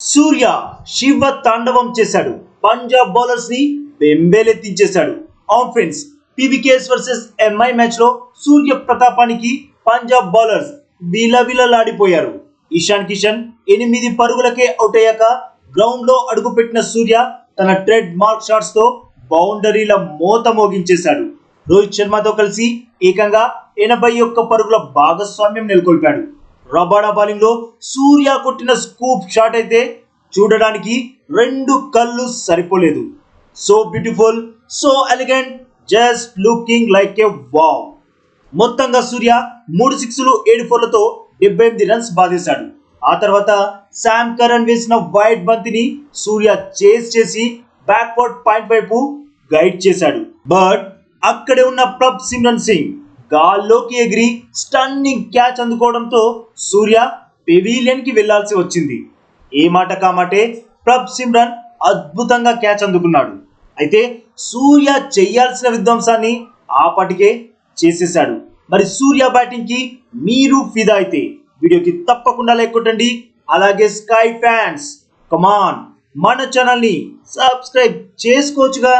సూర్య శివ తాండవం చేశాడు. పంజాబ్ బౌలర్స్ని బెంబేలెత్తించేశాడు. అవును ఫ్రెండ్స్ పీవీకేఎస్ వర్సెస్ ఎంఐ మ్యాచ్లో సూర్య ప్రతాపానికి పంజాబ్ బౌలర్స్ విలవిలలాడిపోయారు. ఇషాన్ కిషన్ ఎనిమిది పరుగులకే అవుట్ అయ్యాక గ్రౌండ్లో అడుగుపెట్టిన సూర్య తన ట్రెడ్ మార్క్ షాట్స్తో బౌండరీల మోత మోగించేశాడు. రోహిత్ శర్మతో కలిసి ఏకంగా ఎనభై ఒక్క పరుగుల భాగస్వామ్యం నెలకొల్పాడు. రబాడా బౌలింగ్లో సూర్య కొట్టిన స్కూప్ షాట్ అయితే చూడడానికి రెండు కళ్ళు సరిపోలేదు. So beautiful so elegant just looking like a wow. మొత్తంగా సూర్య మూడు సిక్స్లు ఏడు ఫోర్లతో డెబ్బై ఎనిమిది రన్స్ బాధేశాడు ఆ తర్వాత శామ్ కరణ్ వేసిన వైట్ బంతిని సూర్య చేస్ చేసి బ్యాక్వర్డ్ పాయింట్ వైపు గైడ్ చేశాడు. బట్ అక్కడే ఉన్న ప్రభ్ సిమ్రన్ సింగ్ గాల్లోకి ఎగిరి స్టన్నింగ్ క్యాచ్ అందుకోవడంతో సూర్య పెవీలియన్కి వెళ్ళాల్సి వచ్చింది. ఏ మాట కామాటే ప్రభ్ సిమ్రన్ అద్భుతంగా క్యాచ్ అందుకున్నాడు. అయితే సూర్య చేయాల్సిన విధ్వంసాన్ని ఆపటికే చేసేశాడు. మరి సూర్య బ్యాటింగ్కి మీరు ఫిదా అయితే వీడియోకి తప్పకుండా లైక్ కొట్టండి. అలాగే స్కై ఫ్యాన్స్ కమాన్ మన ఛానల్ని సబ్స్క్రైబ్ చేసుకోవచ్చుగా.